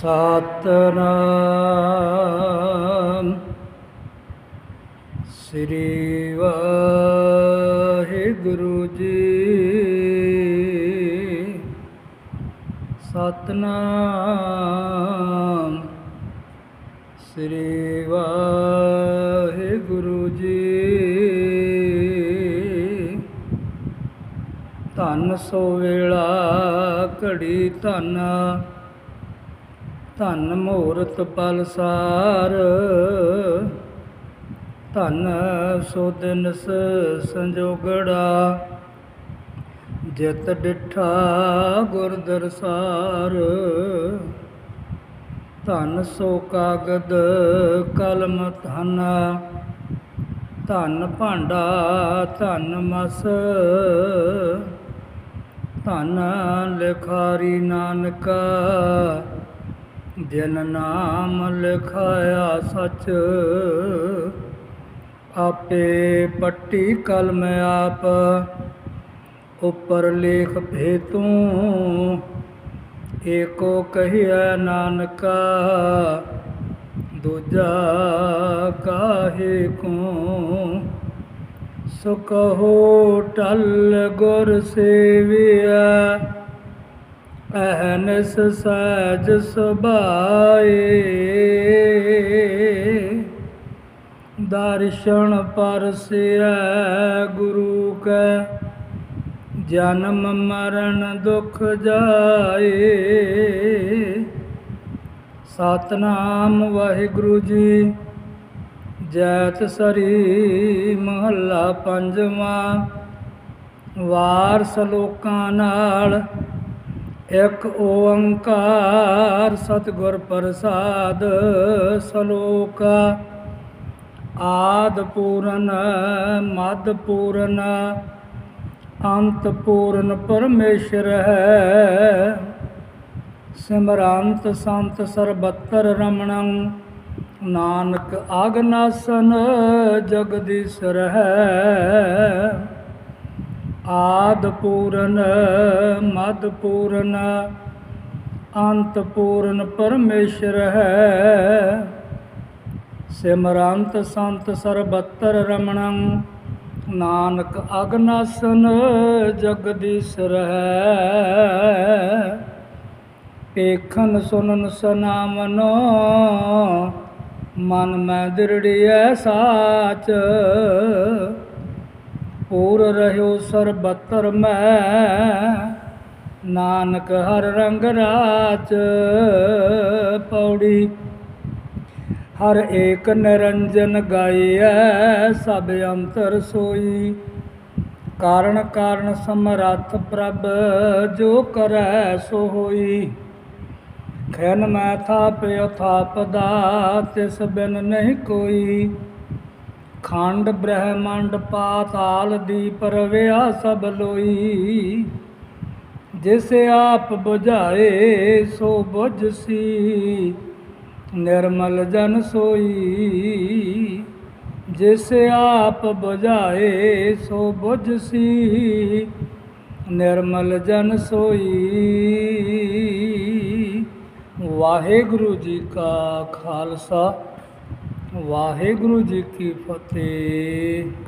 ਸਤਨਾਮ। ਸ੍ਰੀ ਵਾਹਿਗੁਰੂ ਜੀ। ਸਤਨਾਮ। ਸ੍ਰੀ ਵਾਹਿਗੁਰੂ ਜੀ। ਧੰਨ ਸੋ ਵੇਲਾ ਘੜੀ ਧੰਨ। ਧੰਨ ਮੂਰਤ ਪਲਸਾਰ ਧੰਨ ਸੋ ਦਿਨ ਸ- ਸੰਜੋਗੜਾ। ਜਿਤ ਡਿਠਾ ਗੁਰ ਦਰਸਾਰ। ਧੰਨ ਸੋ ਕਾਗਦ ਕਲਮ ਧਨ। ਧੰਨ ਭਾਂਡਾ ਧੰਨ ਮਸ। ਧੰਨ ਲਿਖਾਰੀ ਨਾਨਕਾ। ਜਿਨ ਨਾਮ ਲਿਖਾਇਆ ਸਚ, ਆਪੇ ਪੱਟੀ ਕਲਮ ਆਪ, ਉੱਪਰ ਲੇਖ ਭੇਤੂ, ਏਕੋ ਕਹਿਆ ਨਾਨਕਾ, ਦੂਜਾ ਕਾਹੇ ਕੋ? ਸੁਖ ਹੋ ਟਲ ਗੁਰ ਸੇਵਿਆ ਅਹਨਸ ਸਹਿਜ ਸੁਭਾਏ। ਦਰਸ਼ਨ ਪਰਸਿਆ ਗੁਰੂ ਕੈ, ਜਨਮ ਮਰਨ ਦੁਖ ਜਾਏ। ਸਤਨਾਮ ਵਾਹਿਗੁਰੂ ਜੀ, ਜੈਤ ਸਰੀ ਮਹੱਲਾ ਪੰਜਵਾਂ। ਵਾਰ ਸਲੋਕਾਂ ਨਾਲ ਇੱਕ ਓੰਕਾਰ ਸਤਿਗੁਰ ਪ੍ਰਸਾਦ ਸ਼ਲੋਕ। ਆਦ ਪੂਰਨ, ਮਦ ਪੂਰਨ, ਅੰਤ ਪੂਰਨ ਪਰਮੇਸ਼ਰ ਹੈ। ਸਿਮਰਾਂਤ ਸੰਤ ਸਰਬੱਤਰ ਰਮਣੰ, ਨਾਨਕ ਆਗਨਾਸਨ ਜਗਦੀਸ਼ਰ ਹੈ। ਆਦ ਪੂਰਨ ਮਦ ਪੂਰਨ ਅੰਤ ਪੂਰਨ ਪਰਮੇਸ਼ਰ ਹੈ। ਸਿਮਰੰਤ ਸੰਤ ਸਰਬੱਤਰ ਰਮਣੰ, ਨਾਨਕ ਅਗਨਾਸਨ ਜਗਦੀਸ਼ਰ ਹੈ। ਏਖਨ ਸੁਨਨ ਸਨਾਮਨੋ, ਮਨ ਮੈਂ ਦਿਰੜਿਐ ਸਾਚ। ਪੂਰ ਰਹਿਓ ਸਰਬਤਰ ਮੈਂ। ਨਾਨਕ ਹਰ ਰੰਗ ਰਾਚ ਪੌੜੀ। ਹਰ ਏਕ ਨਿਰੰਜਨ ਗਾਇਐ ਸਭ ਅੰਤਰ ਸੋਈ। ਕਾਰਨ ਕਾਰਨ ਸਮਰੱਥ ਪ੍ਰਭ ਜੋ ਕਰੈ ਸੋ ਹੋਈ। ਖੈਨ ਮੈਂ ਥਾਪਿ ਥਾਪਦਾ, ਤਿਸ ਬਿਨ ਨਹੀਂ ਕੋਈ। ਖੰਡ ਬ੍ਰਹਿਮੰਡ ਪਾਤਾਲ ਦੀ ਪਰਵਿਆ ਸਭ ਲੋਈ। ਜਿਸ ਆਪ ਬੁਝਾਏ, ਸੋ ਬੁਝਸੀ ਨਿਰਮਲ ਜਨ ਸੋਈ। ਜਿਸ ਆਪ ਬੁਝਾਏ, ਸੋ ਬੁਝਸੀ ਨਿਰਮਲ ਜਨ ਸੋਈ। ਵਾਹਿਗੁਰੂ ਜੀ ਕਾ ਖਾਲਸਾ। ਵਾਹਿਗੁਰੂ ਜੀ ਕੀ ਫਤਿਹ।